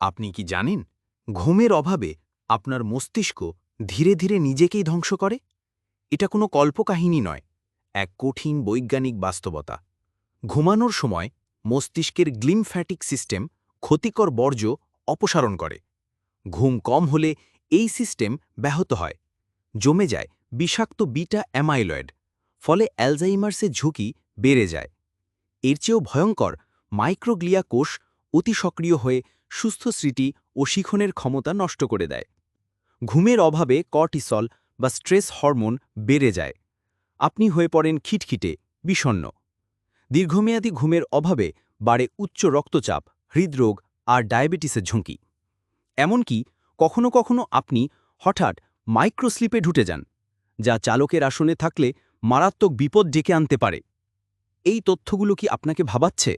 আপনি কি জানেন, ঘুমের অভাবে আপনার মস্তিষ্ক ধীরে ধীরে নিজেকেই ধ্বংস করে? এটা কোনো কল্পকাহিনী নয়, এক কঠিন বৈজ্ঞানিক বাস্তবতা। ঘুমানোর সময় মস্তিষ্কের গ্লিমফ্যাটিক সিস্টেম ক্ষতিকর বর্জ্য অপসারণ করে। ঘুম কম হলে এই সিস্টেম ব্যাহত হয়। জমে যায় বিষাক্ত বিটা অ্যামাইলয়েড, ফলে অ্যালজাইমার্সের ঝুঁকি বেড়ে যায়। এর চেয়েও ভয়ঙ্কর মাইক্রোগ্লিয়া কোষ অতি সক্রিয় হয়ে সুস্থ স্মৃতি ও শিখনের ক্ষমতা নষ্ট করে দেয়। ঘুমের অভাবে কর্টিসল বা স্ট্রেস হরমোন বেড়ে যায়। আপনি হয়ে পড়েন খিটখিটে, বিষণ্ণ। দীর্ঘমেয়াদী ঘুমের অভাবে বাড়ে উচ্চ রক্তচাপ, হৃদরোগ আর ডায়াবেটিসের ঝুঁকি। এমনকি কখনো কখনো আপনি হঠাৎ মাইক্রোস্লিপে ঢুটে যান, যা চালকের আসনে থাকলে মারাত্মক বিপদ ডেকে আনতে পারে। এই তথ্যগুলো কি আপনাকে ভাবাচ্ছে?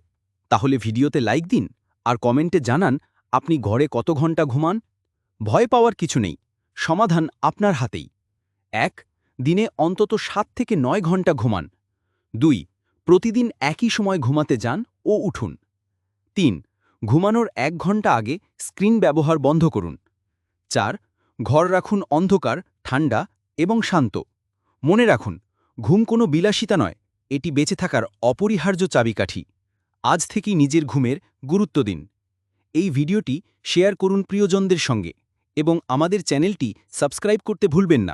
তাহলে ভিডিওতে লাইক দিন। আর কমেন্টে জানান, আপনি ঘরে কত ঘণ্টা ঘুমান? ভয় পাওয়ার কিছু নেই, সমাধান আপনার হাতেই। এক, দিনে অন্তত সাত থেকে নয় ঘণ্টা ঘুমান। দুই, প্রতিদিন একই সময় ঘুমাতে যান ও উঠুন। তিন, ঘুমানোর এক ঘণ্টা আগে স্ক্রিন ব্যবহার বন্ধ করুন। চার, ঘর রাখুন অন্ধকার, ঠান্ডা এবং শান্ত। মনে রাখুন, ঘুম কোনো বিলাসিতা নয়, এটি বেঁচে থাকার অপরিহার্য চাবিকাঠি। আজ থেকেই নিজের ঘুমের গুরুত্ব দিন। এই ভিডিওটি শেয়ার করুন প্রিয়জনদের সঙ্গে এবং আমাদের চ্যানেলটি সাবস্ক্রাইব করতে ভুলবেন না।